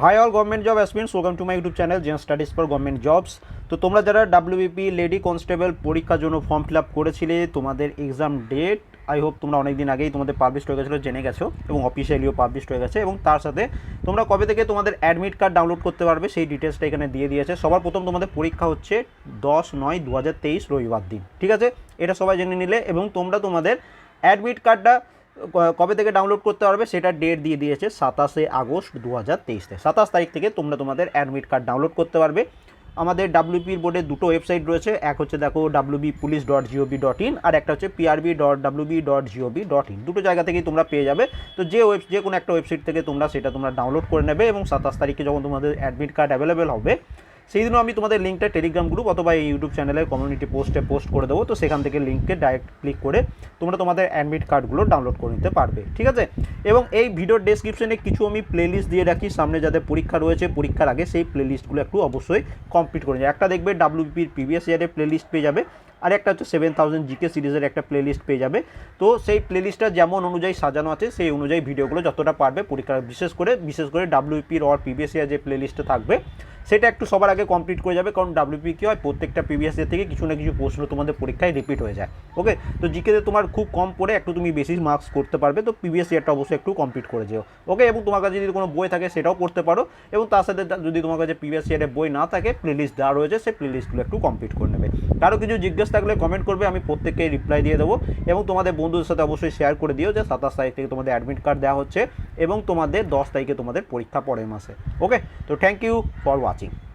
Hi all government job aspirants welcome to my YouTube channel Zen studies for government jobs তো তোমরা যারা WBP lady constable পরীক্ষার জন্য form fill up করেছিলে, তোমাদের এক্সাম ডেট আই হোপ তোমরা অনেক দিন আগেই তোমাদের পাবলিশ হয়ে গেছিল, জেনে গেছো এবং অফিসিয়ালিও পাবলিশ হয়ে গেছে এবং তার সাথে তোমরা কবে থেকে তোমাদের অ্যাডমিট কার্ড ডাউনলোড করতে পারবে সেই ডিটেলসটা এখানে দিয়ে দিয়েছে। সবার প্রথম তোমাদের পরীক্ষা হচ্ছে দশ নয় দু হাজার তেইশ রবিবার দিন, ঠিক আছে? এটা সবাই জেনে নিলে এবং তোমরা তোমাদের অ্যাডমিট কার্ডটা কবে থেকে ডাউনলোড করতে পারবে সেটা ডেট দিয়ে দিয়েছে সাতাশে আগস্ট দু হাজার তেইশ। সাতাশ তারিখ থেকে তোমরা তোমাদের অ্যাডমিট কার্ড ডাউনলোড করতে পারবে। আমাদের ডাব্লিউপির বোর্ডে দুটো ওয়েবসাইট রয়েছে, এক হচ্ছে দেখো WB police dot GOV dot in আর একটা হচ্ছে PRB dot WB dot GOV dot in দুটো জায়গা থেকেই তোমরা পেয়ে যাবে। তো যে ওয়েব যে কোনো একটা ওয়েবসাইট থেকে তোমরা সেটা তোমরা ডাউনলোড করে নেবে এবং সাতাশ তারিখে যখন তোমাদের অ্যাডমিট কার্ড অ্যাভেলেবেল হবে সেই দিনও আমি তোমাদের লিঙ্কটা টেলিগ্রাম গ্রুপ অথবা এই ইউটিউব চ্যানেলের কমিউনিটি পোস্টে পোস্ট করে দেবো। তো সেখান থেকে লিঙ্কে ডাইরেক্ট ক্লিক করে তোমরা তোমাদের অ্যাডমিট কার্ডগুলো ডাউনলোড করে নিতে পারবে। ঠিক আছে? এবং এই ভিডিওর ডেসক্রিপশনে কিছু আমি প্লেলিস্ট দিয়ে রাখি। সামনে যাদের পরীক্ষা রয়েছে, পরীক্ষার আগে সেই প্লেলিস্টগুলো একটু অবশ্যই কমপ্লিট করে যায় একটা দেখবে ডাব্লিউপির প্রিভিয়াস ইয়ারের প্লেলিস্ট পেয়ে যাবে, আর একটা হচ্ছে সেভেন থাউজেন্ড জিকে সিরিজের একটা প্লেলিস্ট পেয়ে যাবে। তো সেই প্লেলিস্টটা যেমন অনুযায়ী সাজানো আছে, সেই অনুযায়ী ভিডিওগুলো যতটা পারবে পরীক্ষার বিশেষ করে বিশেষ করে ডাব্লিউপির অর ইয়ার যে প্লেলিস্টটা থাকবে সেটা একটু সবার আগে কমপ্লিট করে যাবে, কারণ ডাব্লিউপি কী হয়, প্রত্যেকটা প্রিভিয়াস ইয়ার থেকে কিছু না কিছু প্রশ্ন তোমাদের পরীক্ষায় রিপিট হয়ে যায় ওকে তো জিকেতে তোমার খুব কম পড়ে, একটু তুমি বেশি মার্কস করতে পারবে, তো প্রিভিয়াস ইয়ারটা অবশ্যই একটু কমপ্লিট করে যেও ওকে এবং তোমার কাছে যদি কোনো বই থাকে সেটাও পড়তে পারো, এবং তার সাথে যদি তোমার কাছে প্রিভিয়াস ইয়ারের বই না থাকে প্লেলিস্ট দেওয়া রয়েছে, সেই প্লেলিস্টগুলো একটু কমপ্লিট করে নেবে। কারও কিছু জিজ্ঞেস থাকলে কমেন্ট করবে, আমি প্রত্যেককে রিপ্লাই দিয়ে দেবো, এবং তোমাদের বন্ধুদের সাথে অবশ্যই শেয়ার করে দিও যে সাতাশ তারিখ থেকে তোমাদের অ্যাডমিট কার্ড দেওয়া হচ্ছে, এবং তোমাদের দশ তারিখে তোমাদের পরীক্ষা পরের মাসে ওকে তো থ্যাংক ইউ ফর ওয়াচিং 环境